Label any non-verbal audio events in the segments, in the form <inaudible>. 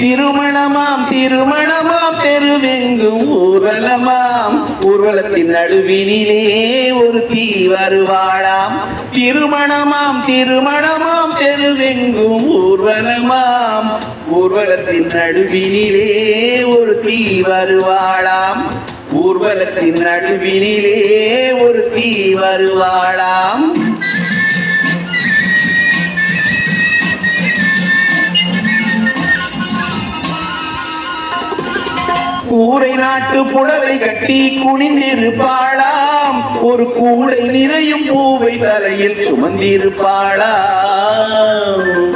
திருமணமாம் திருமணமாம் தெருவெங்கும் ஊர்வலமாம். ஊர்வலத்தின் நடுவினிலே ஒரு தீ வருவாளாம். திருமணமாம் திருமணமாம் தெருவெங்கும் ஊர்வலமாம். ஊர்வலத்தின் நடுவினிலே ஒரு தீ வருவாளாம். ஊர்வலத்தின் நடுவினிலே ஒரு தீ வருவாளாம். கூரை நாட்டு புடவை கட்டி குனிந்திருப்பாளாம். ஒரு கூடை நிறையும் பூவை தலையில் சுமந்திருப்பாளாம்.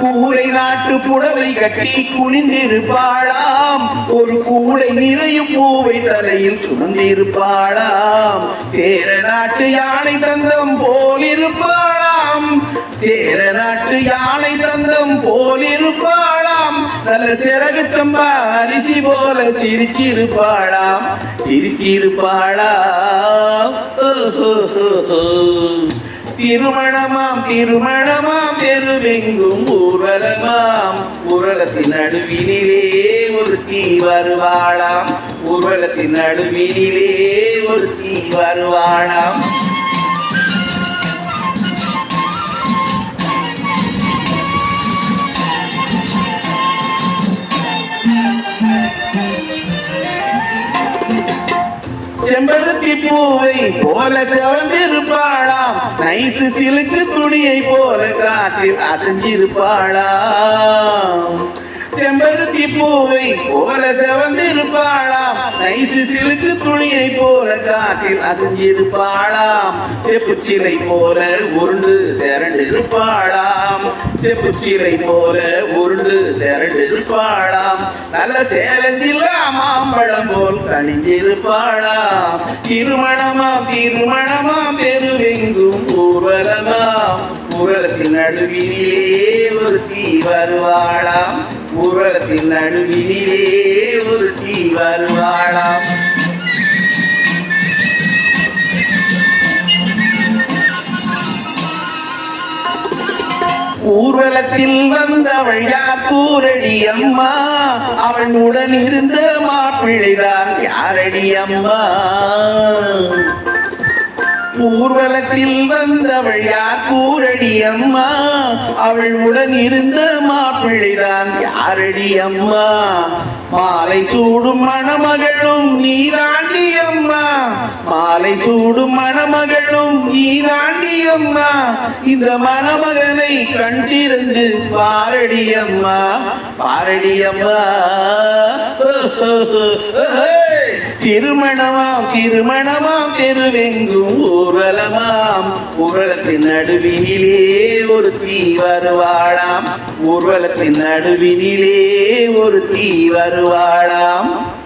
கூரை நாட்டு புடவை கட்டி குனிந்திருப்பாளாம். ஒரு கூடை நிறையும் பூவை தலையில் சுமந்திருப்பாளாம். சேர நாட்டு யானை தந்தம் போலிருப்பாளாம். சேர நாட்டு யானை தந்தம் போலிருப்பாள் நல்ல சிறகு சம்பா அரிசி போல சிரிச்சிருப்பாளாம் சிரிச்சிருப்பாளாம். திருமணமாம் திருமணமாம் தெருவெங்கும் ஊர்வலமாம். ஊர்வலத்தின் நடுவினிலே ஒரு தீ வருவாளாம். ஊர்வலத்தின் நடுவினிலே ஒரு தீ வருவாளாம். செம்பருத்தி பூவை போல செவந்திருப்பாளாம். நைசு சிலுக்கு துணியை போல காற்றில் அசைஞ்சிருப்பாளாம் செம்பருத்தி பூவை போல செவந்திருப்பாளாம். நைசு சிலுக்கு துணியை போல காட்டில் அசைஞ்சிருப்பாளாம் செப்பு சிலை போல உருண்டு திரண்டு இருப்பாளாம் செப்பு சிலை போல உருண்டு திரண்டு இருப்பாளாம் நல்ல சேலத்தில் மாம்பழம் போல் கணிஞ்சிருப்பாளாம் திருமணமாம் திருமணமாம் தெருவெங்கும் ஊர்வலமாம். ஊர்வலத்தின் நடுவிலே ஒரு தீ வருவாளாம். ஊர்வலத்தின் நடுவினிலே ஒரு தீ வருவாளாம் ஊர்வலத்தில் வந்தவள் யாக்கூரடி அம்மா. அவள் உடன் இருந்த மாப்பிள்ளைதான். யாரடி அம்மா? ஊர்வலத்தில் வந்தவள் யார்? கூரடி அம்மா. அவள் உடன் இருந்த மாப்பிள்ளைதான் யாரடி அம்மா? மாலை சூடும் மணமகளும் நீதாண்டி அம்மா. மாலை சூடும் மணமகளும் நீதாண்டி அம்மா. இந்த மணமகனை கண்டிருந்து பாரடி அம்மா. பாரடி அம்மா. <laughs> திருமணமாம் திருமணமாம் தெருவெங்கும் ஊர்வலமாம். ஊர்வலத்தின் நடுவினிலே ஒரு தீ வருவாளாம். ஊர்வலத்தின் நடுவினிலே ஒரு தீ வருவாளாம்.